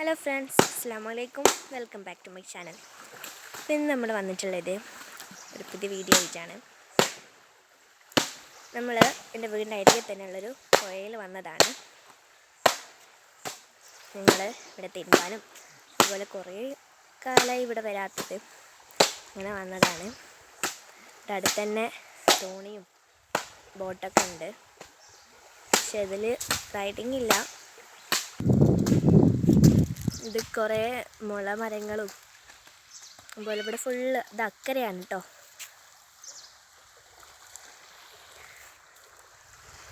Hello friends അസ്സാം വലൈക്കും welcome back to my channel അപ്പോൾ ഇന്ന് നമ്മൾ വന്നിട്ടുള്ളത് ഒരു പുതിയ വീഡിയോ ആയിട്ടാണ്. നമ്മൾ എന്റെ വീടിന്റെ അരികെ തന്നെയുള്ളൊരു പുഴയിൽ വന്നതാണ്. ഞങ്ങൾ ഇവിടെ തിരുമ്പാനും അതുപോലെ കുറേ കാലമായി ഇവിടെ വരാത്തത് അങ്ങനെ വന്നതാണ്. ഇവിടെ അടുത്ത് തന്നെ തോണിയും ബോട്ടൊക്കെ ഉണ്ട്. പക്ഷെ ഇതിൽ റൈഡിങ് ഇല്ല. ഇത് കുറേ മുള മരങ്ങളും അതുപോലെ ഇവിടെ ഫുള്ള് ഇത് അക്കരയാണ് കേട്ടോ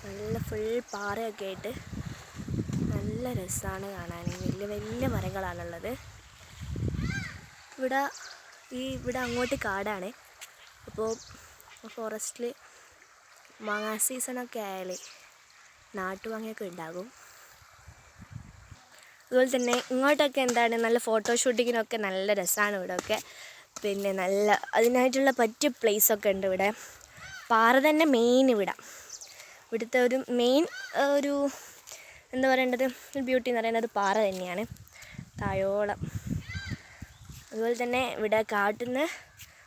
നല്ല ഫുൾ പാറയൊക്കെ ആയിട്ട് നല്ല രസമാണ് കാണാൻ. വലിയ വലിയ മരങ്ങളാണുള്ളത്. ഇവിടെ ഈ ഇവിടെ അങ്ങോട്ട് കാടാണ്. അപ്പോൾ ഫോറസ്റ്റിൽ മാങ്ങാ സീസണൊക്കെ ആയാലേ നാട്ടുമാങ്ങയൊക്കെ ഉണ്ടാകും. അതുപോലെ തന്നെ ഇങ്ങോട്ടൊക്കെ എന്താണ് നല്ല ഫോട്ടോ ഷൂട്ടിങ്ങിനൊക്കെ നല്ല രസമാണ് ഇവിടെയൊക്കെ പിന്നെ നല്ല അതിനായിട്ടുള്ള പറ്റിയ പ്ലേസൊക്കെ ഉണ്ട് ഇവിടെ. പാറ തന്നെ മെയിൻ ഇവിടെ. ഇവിടുത്തെ ഒരു മെയിൻ ഒരു എന്താ പറയേണ്ടത്? ബ്യൂട്ടി എന്ന് പറയുന്നത് പാറ തന്നെയാണ്. തായോളം. അതുപോലെ തന്നെ ഇവിടെ കാട്ടുന്ന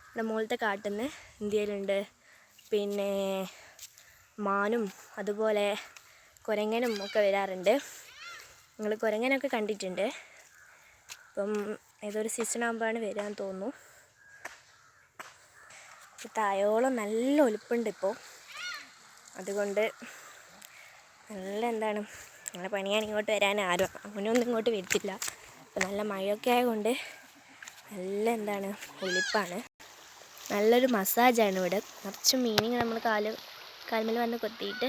ഇവിടെ മുകളിലത്തെ കാട്ടുന്ന ഇന്ത്യയിലുണ്ട്. പിന്നെ മാനും അതുപോലെ കുരങ്ങനും ഒക്കെ വരാറുണ്ട്. നിങ്ങൾ കുരങ്ങനൊക്കെ കണ്ടിട്ടുണ്ട്. അപ്പം ഏതൊരു സീസൺ ആകുമ്പോഴാണ് വരാൻ തോന്നുന്നു. തായോളം നല്ല ഒലിപ്പുണ്ട് ഇപ്പോൾ അതുകൊണ്ട് നല്ല എന്താണ് നല്ല പണിയാണ് ഇങ്ങോട്ട് വരാൻ ആരും അങ്ങനെയൊന്നും ഇങ്ങോട്ട് വരത്തില്ല. അപ്പോൾ നല്ല മഴയൊക്കെ ആയതുകൊണ്ട് നല്ല എന്താണ് ഒലിപ്പാണ്. നല്ലൊരു മസാജാണ് ഇവിടെ. കുറച്ച് മീനിങ് നമ്മൾ കാൽ കാൽമേൽ വന്ന് കൊത്തിയിട്ട്.